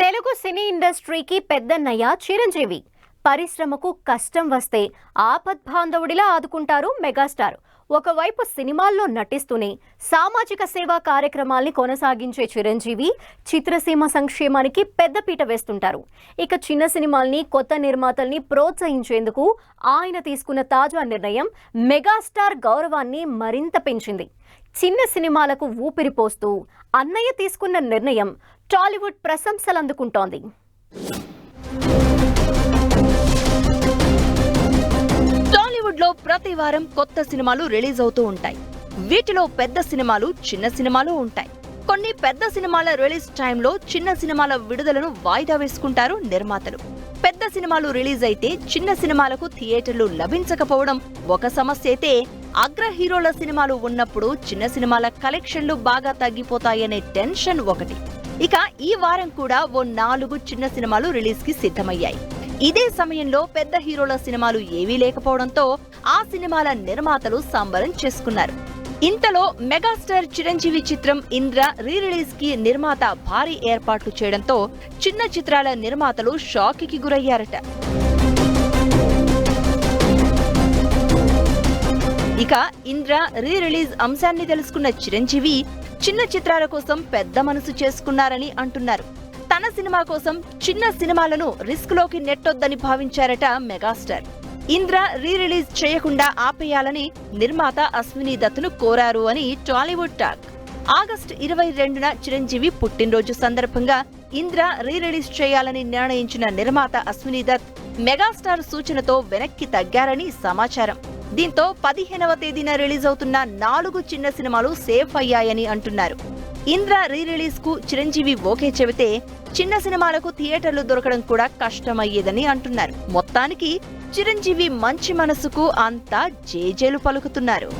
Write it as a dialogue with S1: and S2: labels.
S1: తెలుగు సినీ ఇండస్ట్రీకి పెద్దన్నయ్య చిరంజీవి. పరిశ్రమకు కష్టం వస్తే ఆపద్బాంధవుడిలా ఆదుకుంటారు మెగాస్టార్. ఒకవైపు సినిమాల్లో నటిస్తూనే సామాజిక సేవా కార్యక్రమాల్ని కొనసాగించే చిరంజీవి చిత్రసీమ సంక్షేమానికి పెద్దపీట వేస్తుంటారు. ఇక చిన్న సినిమాల్ని కొత్త నిర్మాతల్ని ప్రోత్సహించేందుకు ఆయన తీసుకున్న తాజా నిర్ణయం మెగాస్టార్ గౌరవాన్ని మరింత పెంచింది. చిన్న సినిమాలకు ఊపిరి పోస్తూ అన్నయ్య తీసుకున్న నిర్ణయం టాలీవుడ్ ప్రశంసలు
S2: ప్రతి వారం కొత్త సినిమాలు రిలీజ్ అవుతూ ఉంటాయి. వీటిలో పెద్ద సినిమాలు చిన్న సినిమాలు ఉంటాయి. కొన్ని పెద్ద సినిమాల రిలీజ్ టైంలో చిన్న సినిమాల విడుదలను వాయిదా వేసుకుంటారు నిర్మాతలు. పెద్ద సినిమాలు రిలీజ్ అయితే చిన్న సినిమాలకు థియేటర్లు లభించకపోవడం ఒక సమస్య అయితే అగ్ర హీరోల సినిమాలు ఉన్నప్పుడు చిన్న సినిమాల కలెక్షన్లు బాగా తగ్గిపోతాయనే టెన్షన్ ఒకటి. ఇక ఈ వారం కూడా ఓ నాలుగు చిన్న సినిమాలు రిలీజ్కి సిద్ధమయ్యాయి. ఇదే సమయంలో పెద్ద హీరోల సినిమాలు ఏవీ లేకపోవడంతో ఆ సినిమాల నిర్మాతలు సంబరం చేసుకున్నారు. ఇంతలో మెగాస్టార్ చిరంజీవి చిత్రం ఇంద్ర రీ రిలీజ్కి నిర్మాత భారీ ఏర్పాట్లు చేయడంతో చిన్న చిత్రాల నిర్మాతలు షాక్కి గురయ్యారట. ఇక ఇంద్ర రీ రిలీజ్ అంశాన్ని తెలుసుకున్న చిరంజీవి చిన్న చిత్రాల కోసం పెద్ద మనసు చేసుకున్నారని అంటున్నారు. తన సినిమా కోసం చిన్న సినిమాలను రిస్క్లోకి నెట్టొద్దని భావించారట మెగాస్టార్. ఇంద్ర రీ రిలీజ్ చేయకుండా ఆపేయాలని నిర్మాత అశ్విని దత్తును కోరారు అని టాలీవుడ్ టాక్. ఆగస్టు ఇరవై రెండున చిరంజీవి పుట్టినరోజు సందర్భంగా ఇంద్ర రీ రిలీజ్ చేయాలని నిర్ణయించిన నిర్మాత అశ్విని దత్ మెగాస్టార్ సూచనతో వెనక్కి తగ్గారని సమాచారం. దీంతో పదిహేనవ తేదీన రిలీజ్ అవుతున్న నాలుగు చిన్న సినిమాలు సేఫ్ అయ్యాయని అంటున్నారు. ఇంద్ర రీ రిలీజ్కు చిరంజీవి ఓకే చెబితే చిన్న సినిమాలకు థియేటర్లు దొరకడం కూడా కష్టమయ్యేదని అంటున్నారు. మొత్తానికి చిరంజీవి మంచి మనసుకు అంతా జేజేలు పలుకుతున్నారు.